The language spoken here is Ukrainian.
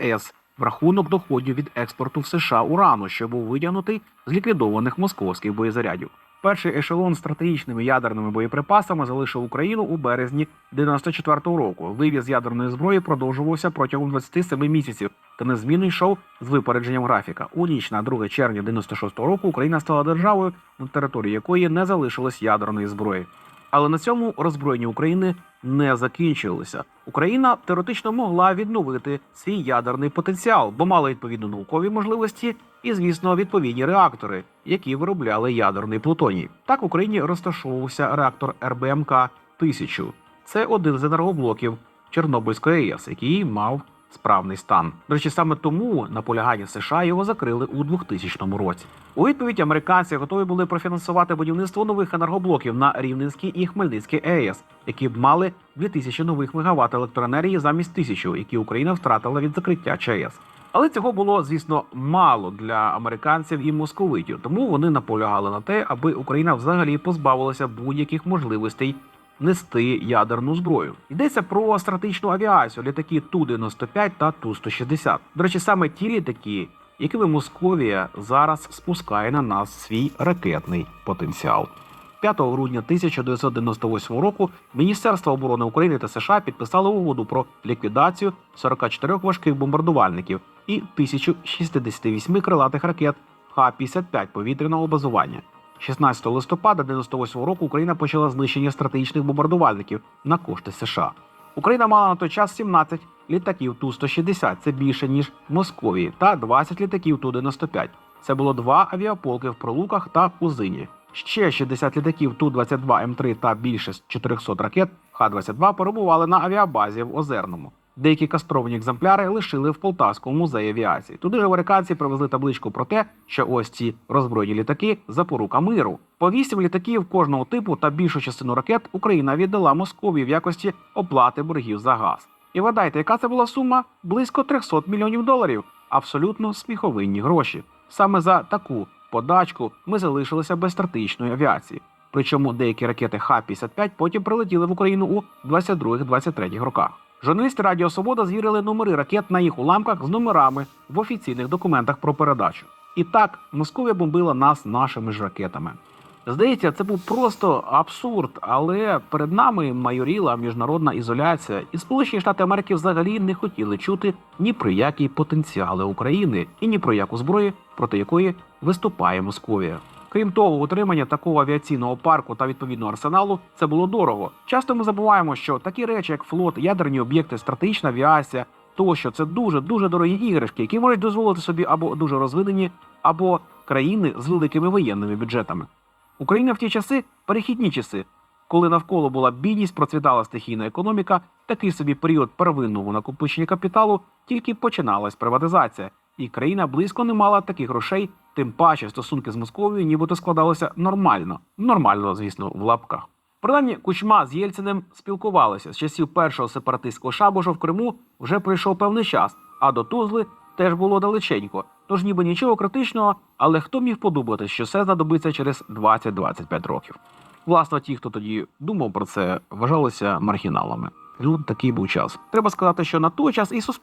ЄС в рахунок доходів від експорту в США урану, що був витягнутий з ліквідованих московських боєзарядів. Перший ешелон з стратегічними ядерними боєприпасами залишив Україну у березні 94-го року. Вивіз ядерної зброї продовжувався протягом 27 місяців та незмінно йшов з випередженням графіка. У ніч на 2 червня 96-го року Україна стала державою, на території якої не залишилось ядерної зброї. Але на цьому роззброєння України не закінчилися. Україна теоретично могла відновити свій ядерний потенціал, бо мала відповідно наукові можливості і, звісно, відповідні реактори, які виробляли ядерний плутоній. Так в Україні розташовувався реактор РБМК 1000 Це один з енергоблоків Чорнобильської АЕС, який мав справний стан. До речі, саме тому наполягання США його закрили у 2000 році. У відповідь американці готові були профінансувати будівництво нових енергоблоків на Рівненській і Хмельницькій АЕС, які б мали 2000 нових мегаватт електроенергії замість 1000, які Україна втратила від закриття ЧАЕС. Але цього було, звісно, мало для американців і московитів, тому вони наполягали на те, аби Україна взагалі позбавилася будь-яких можливостей нести ядерну зброю. Йдеться про стратегічну авіацію, літаки Ту-95 та Ту-160. До речі, саме ті літаки, якими Московія зараз спускає на нас свій ракетний потенціал. 5 грудня 1998 року Міністерство оборони України та США підписали угоду про ліквідацію 44 важких бомбардувальників і 1068 крилатих ракет Х-55 повітряного базування. 16 листопада 98 року Україна почала знищення стратегічних бомбардувальників на кошти США. Україна мала на той час 17 літаків Ту-160, це більше ніж Московії, та 20 літаків Ту-95. Це було два авіаполки в Пролуках та Кузині. Ще 60 літаків Ту-22М3 та більше з 400 ракет Х-22 перебували на авіабазі в Озерному. Деякі кастровані екземпляри лишили в Полтавському музеї авіації. Туди ж американці привезли табличку про те, що ось ці роззброєні літаки запорука миру. По вісім літаків кожного типу та більшу частину ракет Україна віддала Московії в якості оплати боргів за газ. І вгадайте, яка це була сума? Близько 300 мільйонів доларів. Абсолютно сміховинні гроші. Саме за таку подачку ми залишилися без стратегічної авіації. Причому деякі ракети Х-55 потім прилетіли в Україну у 22-23 роках. Журналісти Радіо Свобода звірили номери ракет на їх уламках з номерами в офіційних документах про передачу. І так, Московія бомбила нас нашими ж ракетами. Здається, це був просто абсурд, але перед нами майоріла міжнародна ізоляція, і Сполучені Штати Америки взагалі не хотіли чути ні про які потенціали України і ні про яку зброю, проти якої виступає Московія. Крім того, утримання такого авіаційного парку та відповідного арсеналу це було дорого. Часто ми забуваємо, що такі речі, як флот, ядерні об'єкти, стратегічна авіація, тощо це дуже дуже дорогі іграшки, які можуть дозволити собі або дуже розвинені, або країни з великими воєнними бюджетами. Україна в ті часи перехідні часи, коли навколо була бідність, процвітала стихійна економіка, такий собі період первинного накопичення капіталу, тільки починалась приватизація, і країна близько не мала таких грошей, тим паче стосунки з Московією нібито складалися нормально, нормально, звісно, в лапках. Принаймні, Кучма з Єльциним спілкувалися з часів першого сепаратистського шабуша в Криму вже пройшов певний час, а до Тузли теж було далеченько. Тож ніби нічого критичного, але хто міг подумати, що це знадобиться через 20-25 років. Власне, ті, хто тоді думав про це, вважалися маргіналами. Ну, такий був час. Треба сказати, що на той час і суспільство.